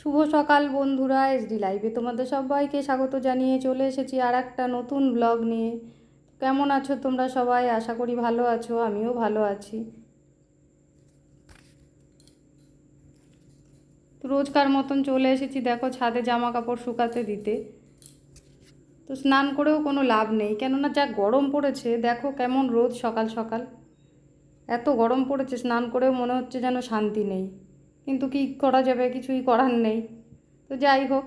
শুভ সকাল বন্ধুরা এসডি লাইভে তোমাদের সবাইকে স্বাগত জানিয়ে চলে এসেছি আর একটা নতুন ব্লগ নিয়ে। কেমন আছো তোমরা সবাই? আশা করি ভালো আছো, আমিও ভালো আছি। রোজকার মতন চলে এসেছি, দেখো ছাদে জামা কাপড় শুকাতে দিতে। তো স্নান করেও কোনো লাভ নেই, কেননা যা গরম পড়েছে, দেখো কেমন রোদ সকাল সকাল। এত গরম পড়েছে, স্নান করেও মনে হচ্ছে যেন শান্তি নেই। কিন্তু কি করা যাবে? কিছুই করার নেই। তো যাই হোক,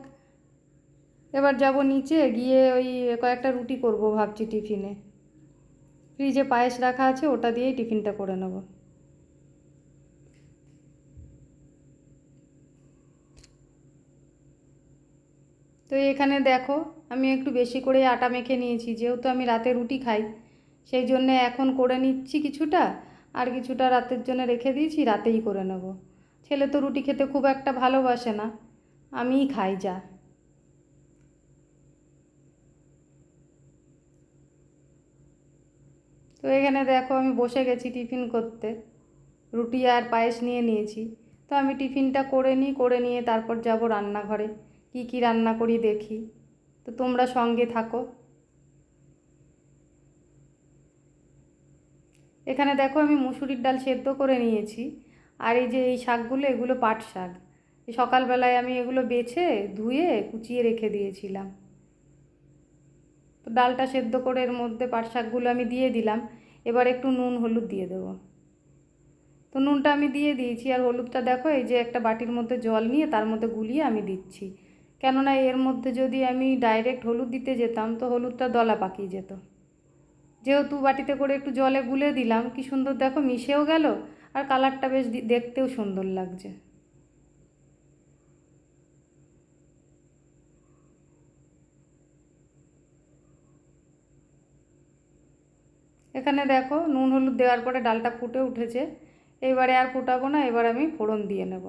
এবার যাব নিচে গিয়ে ওই কয়েকটা রুটি করব ভাবছি টিফিনে। ফ্রিজে পায়েস রাখা আছে, ওটা দিয়েই টিফিনটা করে নেব। তো এখানে দেখো, আমি একটু বেশি করে আটা মেখে নিয়েছি, যেহেতু আমি রাতে রুটি খাই, সেই জন্যে এখন করে নিচ্ছি কিছুটা, আর কিছুটা রাতের জন্য রেখে দিয়েছি, রাতেই করে নেব। ছেলে তো রুটি খেতে খুব একটা ভালোবাসে না। আমিই খাই যা। তো এখানে দেখো আমি বসে গেছি টিফিন করতে। রুটি আর পায়েস নিয়ে নিয়েছি। তো আমি টিফিনটা করে নিই, করে নিয়ে তারপর যাব রান্নাঘরে। কি কি রান্না করি দেখি। তো তোমরা সঙ্গে থাকো। এখানে দেখো আমি মুসুরির ডাল সেদ্ধ করে নিয়েছি। আর এই যে এই শাকগুলো, এগুলো পাট শাক। সকালবেলায় আমি এগুলো বেছে, ধুয়ে, কুচিয়ে রেখে দিয়েছিলাম। তো ডালটা সেদ্ধ করে এর মধ্যে পাট শাকগুলো আমি দিয়ে দিলাম। এবার একটু নুন, হলুদ দিয়ে দেবো। তো নুনটা আমি দিয়ে দিয়েছি, আর হলুদটা দেখো, এই যে একটা বাটির মধ্যে জল নিয়ে তার মধ্যে গুলিয়ে আমি দিচ্ছি। কেননা এর মধ্যে যদি আমি ডাইরেক্ট হলুদ দিতে যেতাম, তো হলুদটা দলা পাকিয়ে যেত। যেহেতু বাটিতে করে একটু জলে গুলে দিলাম, কি সুন্দর দেখো, মিশেও গেল। আর কালারটা বেশ দেখতেও সুন্দর লাগছে। এখানে দেখো নুন হলুদ দেওয়ার পরে ডালটা ফুটে উঠেছে। এবারে আর ফুটাবো না, এবার আমি ফোড়ন দিয়ে নেব।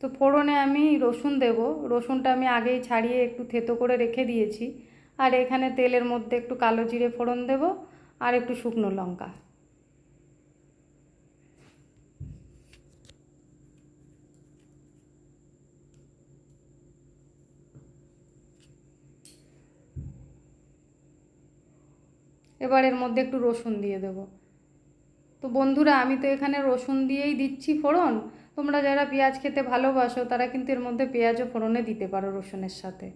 তো ফোড়নে আমি রসুন দেব। রসুনটা আমি আগেই ছাড়িয়ে একটু থেতো করে রেখে দিয়েছি। আর এখানে তেলের মধ্যে একটু কালো জিরে ফোড়ন দেব আর একটু শুকনো লঙ্কা। এবার এর মধ্যে একটু রসুন দিয়ে দেব। তো বন্ধুরা, আমি তো এখানে রসুন দিয়েই দিচ্ছি ফোড়ন। তোমরা যারা পেঁয়াজ খেতে ভালোবাসো, তারা কিন্তু এর মধ্যে পেঁয়াজও ফোড়নে দিতে পারো রসুনের সাথে।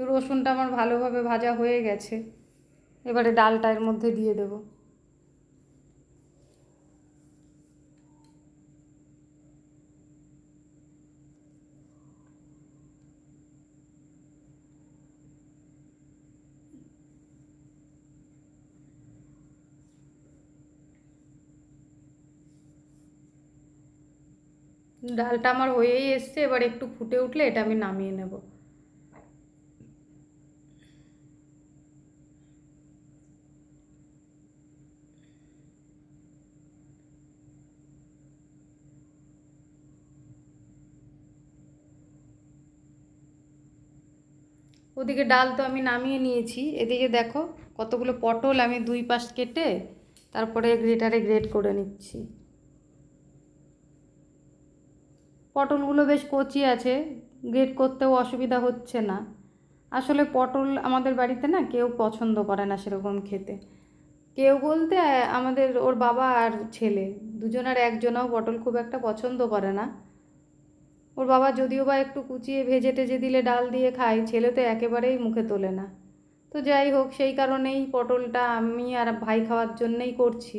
তো রসুনটা আমার ভালোভাবে ভাজা হয়ে গেছে। এবারে ডালটা এর মধ্যে দিয়ে দেবো। ডালটা আমার হয়েই এসছে, এবার একটু ফুটে উঠলে এটা আমি নামিয়ে নেব। ওদিকে ডাল তো আমি নামিয়ে নিয়েছি। এদিকে দেখো কতগুলো পটল আমি দুই পাশ কেটে তারপরে গ্রেটারে গ্রেট করে নিচ্ছি। পটলগুলো বেশ কচি আছে, গ্রেট করতেও অসুবিধা হচ্ছে না। আসলে পটল আমাদের বাড়িতে না কেউ পছন্দ করে না সেরকম খেতে। কেউ বলতে আমাদের ওর বাবা আর ছেলে, দুজনের একজনও পটল খুব একটা পছন্দ করে না। ওর বাবা যদিও বা একটু কুচিয়ে ভেজে টেজে দিলে ডাল দিয়ে খায়, ছেলে তো একেবারেই মুখে তোলে না। তো যাই হোক, সেই কারণেই পটলটা আমি আর ভাই খাওয়ার জন্যেই করছি।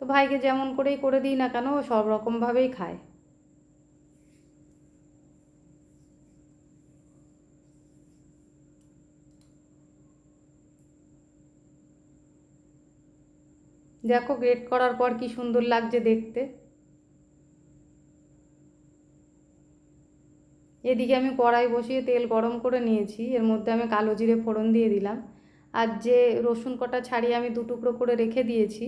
তো ভাইকে যেমন করেই করে দিই না কেন সব রকমভাবেই খায়। দেখো গ্রেট করার পর কি সুন্দর লাগছে দেখতে। এদিকে আমি কড়াই বসিয়ে তেল গরম করে নিয়েছি। এর মধ্যে আমি কালো জিরে ফোড়ন দিয়ে দিলাম। আর যে রসুন কটা ছাড়িয়ে আমি দু টুকরো করে রেখে দিয়েছি,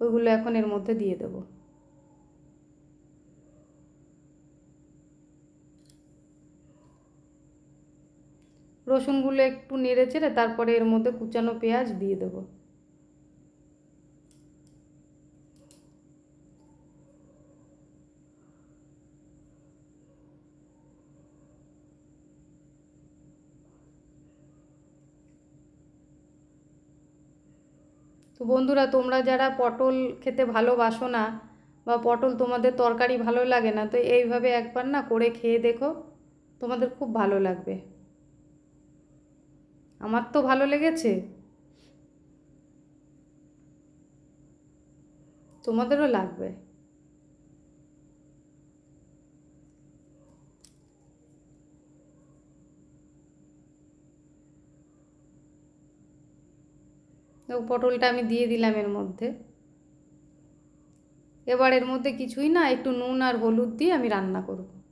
ওইগুলো এখন এর মধ্যে দিয়ে দেব। রসুনগুলো একটু নেড়ে চেড়ে তারপরে এর মধ্যে কুচানো পেঁয়াজ দিয়ে দেবো। তো বন্ধুরা, তোমরা যারা পটল খেতে ভালোবাসো না বা পটল তোমাদের তরকারি ভালো লাগে না, তো এইভাবে একবার না করে খেয়ে দেখো, তোমাদের খুব ভালো লাগবে। আমার তো ভালো লেগেছে। তোমাদেরও লাগবে। তো পটলটা আমি দিয়ে দিলাম এর মধ্যে। এবার এর মধ্যে কিছুই না, একটু নুন আর হলুদ দিয়ে আমি রান্না করব।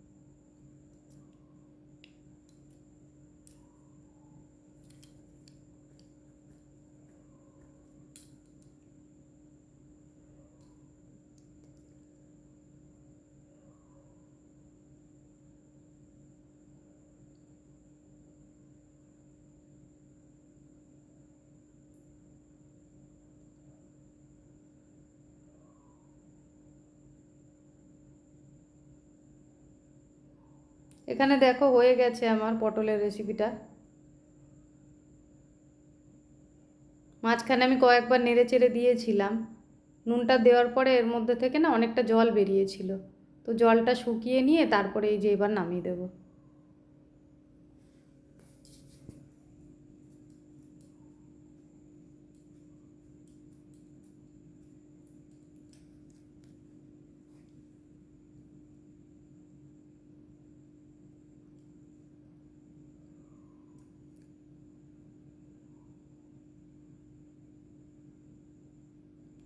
এখানে দেখো হয়ে গেছে আমার পটলের রেসিপিটা মাঝখানে আমি কয়েকবার নেড়ে চেড়ে দিয়েছিলাম। নুনটা দেওয়ার পরে এর মধ্যে থেকে না অনেকটা জল বেরিয়েছিল। তো জলটা শুকিয়ে নিয়ে তারপরে এই যে এবার নামিয়ে দেবো।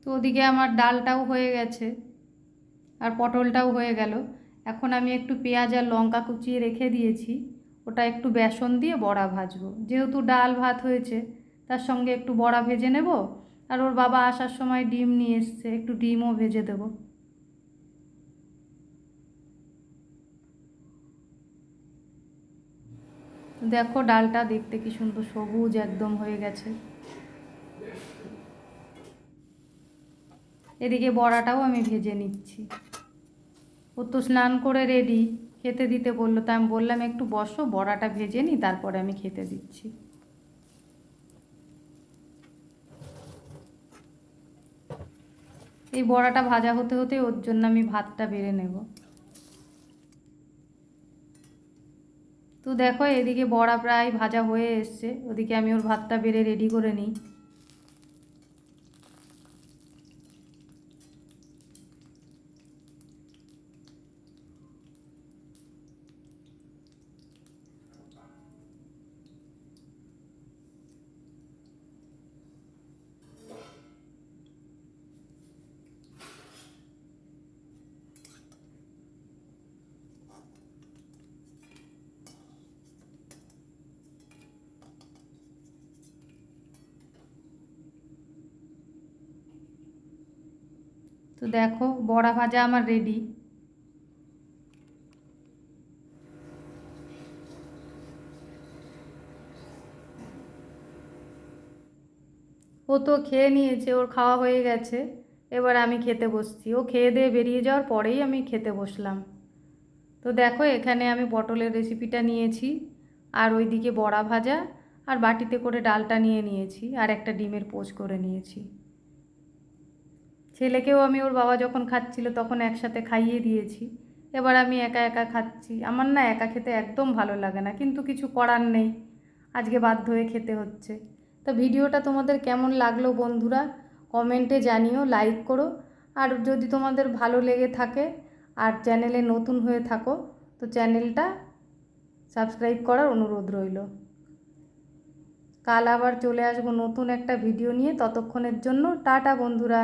তো ওদিকে আমার ডালটাও হয়ে গেছে আর পটলটাও হয়ে গেল। এখন আমি একটু পেঁয়াজ আর লঙ্কা কুচিয়ে রেখে দিয়েছি। ওটা একটু বেসন দিয়ে বড়া ভাজবো। যেহেতু ডাল ভাত হয়েছে, তার সঙ্গে একটু বড়া ভেজে নেব আর ওর বাবা আসার সময় ডিম নিয়ে এসছে, একটু ডিমও ভেজে দেব। দেখো ডালটা দেখতে কি সুন্দর সবুজ একদম হয়ে গেছে। এদিকে বড়াটাও আমি ভেজে নিচ্ছি। ও তো স্নান করে রেডি খেতে দিতে বলল, তা আমি বললাম, একটু বসো, বড়াটা ভেজে নিই তারপরে আমি খেতে দিচ্ছি। এই বড়াটা ভাজা হতে হতে ওর জন্য আমি ভাতটা বেড়ে নেব। তো দেখো, এদিকে বড়া প্রায় ভাজা হয়ে এসছে, ওদিকে আমি ওর ভাতটা বেড়ে রেডি করে নিই। তো দেখো, বড়া ভাজা আমার রেডি ও তো খেয়ে নিয়েছে, ওর খাওয়া হয়ে গেছে। এবার আমি খেতে বসছি। ও খেয়ে দিয়ে বেরিয়ে যাওয়ার পরেই আমি খেতে বসলাম। তো দেখো, এখানে আমি পটলের রেসিপিটা নিয়েছি, আর ওইদিকে বড়া ভাজা, আর বাটিতে করে ডালটা নিয়ে নিয়েছি, আর একটা ডিমের পোচ করে নিয়েছি। ছেলেকেও আমি ওর বাবা যখন খাচ্ছিল তখন একসাথে খাইয়ে দিয়েছি। এবার আমি একা একা খাচ্ছি। আমার না একা খেতে একদম ভালো লাগে না, কিন্তু কিছু করার নেই। আজকে বাধ্য হয়ে খেতে হচ্ছে। তো ভিডিওটা তোমাদের কেমন লাগল বন্ধুরা? কমেন্টে জানিও লাইক করো। আর যদি তোমাদের ভালো লেগে থাকে আর চ্যানেলে নতুন হয়ে থাকো, তো চ্যানেলটা সাবস্ক্রাইব করার অনুরোধ রইল। কাল আবার চলে আসব নতুন একটা ভিডিও নিয়ে। ততক্ষণের জন্য টাটা বন্ধুরা।